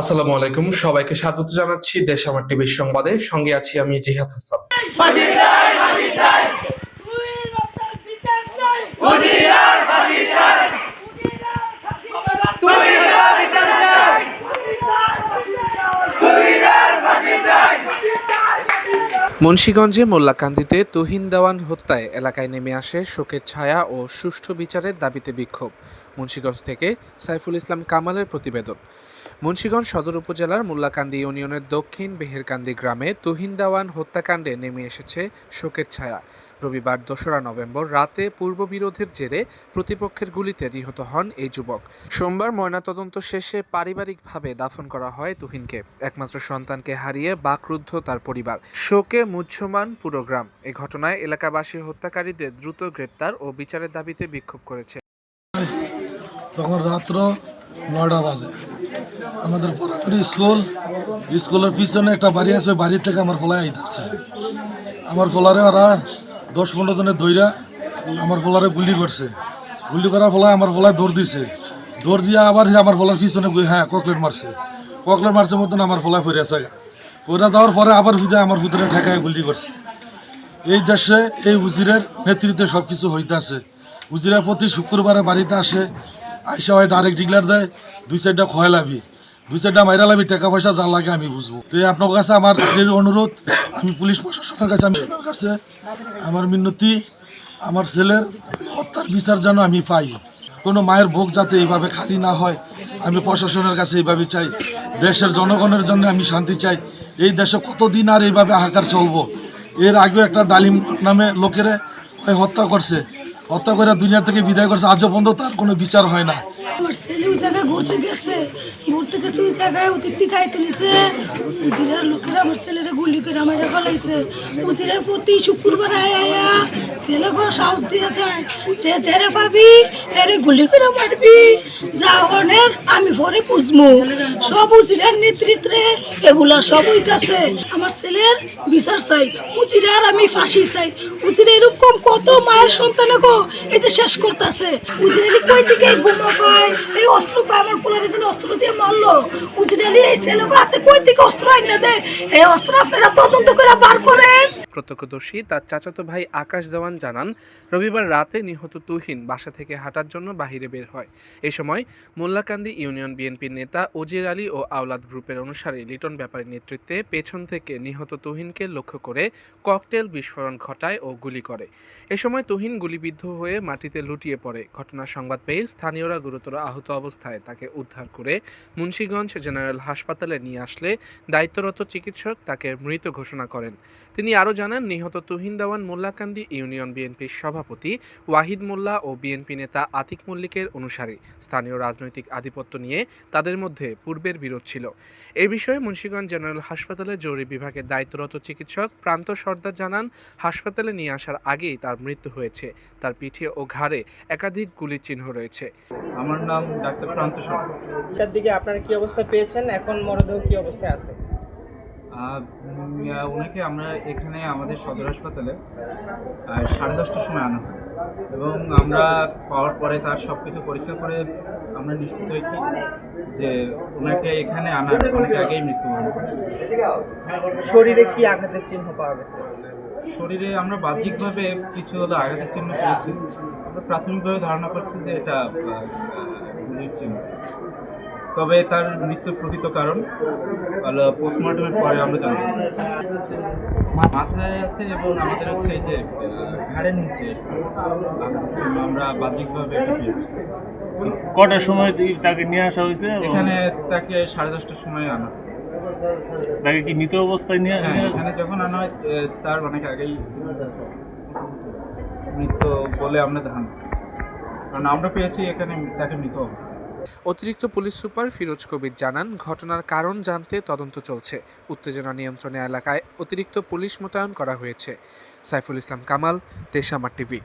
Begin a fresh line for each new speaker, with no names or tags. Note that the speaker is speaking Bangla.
আসসালামু আলাইকুম। সবাইকে স্বাগত জানাচ্ছি দেশ আমার টিভির সংবাদে। সঙ্গে আছি আমি জিহাদ হাসান। মুন্সীগঞ্জে মোল্লাকান্দিতে তুহিন দেওয়ান হত্যায় এলাকায় নেমে আসে শোকের ছায়া ও সুষ্ঠু বিচারের দাবিতে বিক্ষোভ। মুন্সীগঞ্জ থেকে সাইফুল ইসলাম কামালের প্রতিবেদন। মুন্সীগঞ্জ সদর উপজেলার মোল্লাকান্দি ইউনিয়নের দক্ষিণ বেহেরকান্দি গ্রামে তুহিন দেওয়ান হত্যাকাণ্ডে নেমে এসেছে শোকের ছায়া। রবিবার দোসরা নভেম্বর রাতে পূর্ববিরোধের জেরে প্রতিপক্ষের গুলিতে নিহত হন এই যুবক। সোমবার ময়নাতদন্ত শেষে পারিবারিকভাবে দাফন করা হয় তুহিনকে। একমাত্র সন্তানকে হারিয়ে বাকরুদ্ধ তার পরিবার। শোকে মুহ্যমান পুরো গ্রাম। এ ঘটনায় এলাকাবাসী হত্যাকারীদের দ্রুত গ্রেপ্তার ও বিচারের দাবিতে বিক্ষোভ করেছে।
তখন রাত্র নয়টা বাজে। আমাদের পুরাপুরি স্কুল, স্কুলের পিছনে একটা বাড়ি আছে বাড়ি থেকে আমার ফলায় আইতেছে। আমার ফলারে ওরা দশ পনেরো জনের দইরা আমার ফলারে গুলি করছে। গুলি করার ফলায় আমার ফলায় দৌড় দিছে। দৌড় দিয়ে আবার আমার ফলার পিছনে হ্যাঁ ককলেট মারছে। ককলেট মারছে মতন আমার ফলায় ফিরে আছে পড়ে যাওয়ার পরে আবার ফিরে আমার ভিতরে ঠেকায় গুলি করছে। এই দেশে এই উজিরের নেতৃত্বে সব কিছু হইতেছে। উজিরের প্রতি শুক্রবারে বাড়িতে আসে, আইসা হয় ডাইরেক্ট ডিক্লার দেয়, দুই সাইডটা খয় লাভি দুই সাইডটা মাইরা লাভি টাকা পয়সা যা লাগে আমি বুঝব। তো আপনার কাছে আমার অনুরোধ, আমি পুলিশ প্রশাসনের কাছে, আমি কাছে আমার মিনতি আমার ছেলের হত্যার বিচার যেন আমি পাই। কোনো মায়ের ভোগ যাতে এইভাবে খালি না হয়, আমি প্রশাসনের কাছে এইভাবে চাই। দেশের জনগণের জন্য আমি শান্তি চাই। এই দেশে কতদিন আর এইভাবে হাহাকার চলবো? এর আগেও একটা ডালিম নামে লোকেরে হত্যা করছে। হত্যা করে দুনিয়া থেকে বিদায় করছে। আজও পর্যন্ত তার কোনো বিচার হয় না।
আমার ছেলে ওই জায়গায় ঘুরতে গেছে। জায়গায় উজিরের লোকেরা আমার ছেলেরে গুলি করে আমার উজিরের প্রতি শুক্রবার আয় ছেলে সাহস দিয়ে যায়। যে ছেড়ে পাবি এরে গুলি করে মারবি। আমি পরে পুষবো সব উজিরের নেতৃত্বে এগুলা সব হইতাছে। আমার ছেলের বিচার চাই। উজিরের আমি ফাঁসি চাই। উজিরে এরকম কত মায়ের সন্তানে গো, এই যে শেষ করতেছে। উজিরেলি কই এই বোমা পায়? এই অস্ত্র পায়, আমার পোলারে যিনি অস্ত্র দিয়ে মারলো। উজিরেলি এই ছেলেকে হাতে কই থেকে অস্ত্র আইনা দেয়? অস্ত্র আপনারা তদন্ত করে বার করেন।
প্রত্যক্ষদর্শী তার চাচাতো ভাই আকাশ দেওয়ান জানান, রবিবার রাতে নিহত তুহিন বাসা থেকে হাঁটার জন্য বাহিরে বের হয়। এ সময় মোল্লাকান্দি ইউনিয়ন বিএনপির নেতা ওজির আলী ও আওলাদ গ্রুপের অনুসারে লিটন ব্যাপারীর নেতৃত্বে পেছন থেকে নিহত তুহিনকে লক্ষ্য করে ককটেল বিস্ফোরণ ঘটায় ও গুলি করে। এ সময় তুহিন গুলিবিদ্ধ হয়ে মাটিতে লুটিয়ে পড়ে। ঘটনার সংবাদ পেয়ে স্থানীয়রা গুরুতর আহত অবস্থায় তাকে উদ্ধার করে মুন্সীগঞ্জ জেনারেল হাসপাতালে নিয়ে আসলে দায়িত্বরত চিকিৎসক তাকে মৃত ঘোষণা করেন। তিনি আরও জানান নিহত তুহিন দেওয়ান মোল্লাকান্দি ইউনিয়ন বিএনপির সভাপতি ওয়াহিদ মোল্লা ও বিএনপি নেতা আতিক মল্লিকের অনুসারী। স্থানীয় রাজনৈতিক আধিপত্য নিয়ে তাদের মধ্যে পূর্বের বিরোধ ছিল। এ বিষয়ে মুন্সীগঞ্জ জেনারেল হাসপাতালে জরুরি বিভাগের দায়িত্বরত চিকিৎসক প্রান্ত সর্দার জানান হাসপাতালে নিয়ে আসার আগেই তার মৃত্যু হয়েছে। তার পিঠে ও ঘাড়ে একাধিক গুলির চিহ্ন রয়েছে।
আমার নাম ডাক্তার প্রান্ত
এটার দিকে আপনারা কি অবস্থা পেয়েছেন? এখন মরদেহ কি অবস্থায় আছে?
ওনাকে আমরা এখানে আমাদের সদর হাসপাতালে সাড়ে দশটার সময় আনা হয়। এবং আমরা পাওয়ার পরে তার সব কিছু পরীক্ষা করে আমরা নিশ্চিত হয়েছি যে ওনাকে এখানে আনার অনেক আগেই মৃত্যুবরণ করেছে।
শরীরে কি আঘাতের চিহ্ন পাওয়া গেছে?
শরীরে আমরা বাহ্যিকভাবে কিছু হলো আঘাতের চিহ্ন পেয়েছি। আমরা প্রাথমিকভাবে ধারণা করছি যে এটা চিহ্ন তবে তার মৃত্যুর প্রকৃত কারণ পোস্টমর্টমের পরে আমরা পারি। মাথায় আছে এবং আমাদের হচ্ছে এই যে ঘাড়ের নিচে আমরা বাহ্যিকভাবে এটা পেয়েছি।
কটার সময় তাকে নিয়ে আসা হয়েছে?
এখানে তাকে সাড়ে দশটার সময় আনা।
তাকে কি মৃত অবস্থায় নিয়ে
হ্যাঁ এখানে যখন আনা হয় তার অনেক আগেই মৃত্যু বলে আমরা ধারণা কারণ আমরা পেয়েছি এখানে তাকে মৃত অবস্থা
অতিরিক্ত পুলিশ সুপার ফিরোজ কবির জানান, ঘটনার কারণ জানতে তদন্ত চলছে। উত্তেজনা নিয়ন্ত্রণে এলাকায় অতিরিক্ত পুলিশ মোতায়েন করা হয়েছে। সাইফুল ইসলাম কামাল তেশামার টিভি।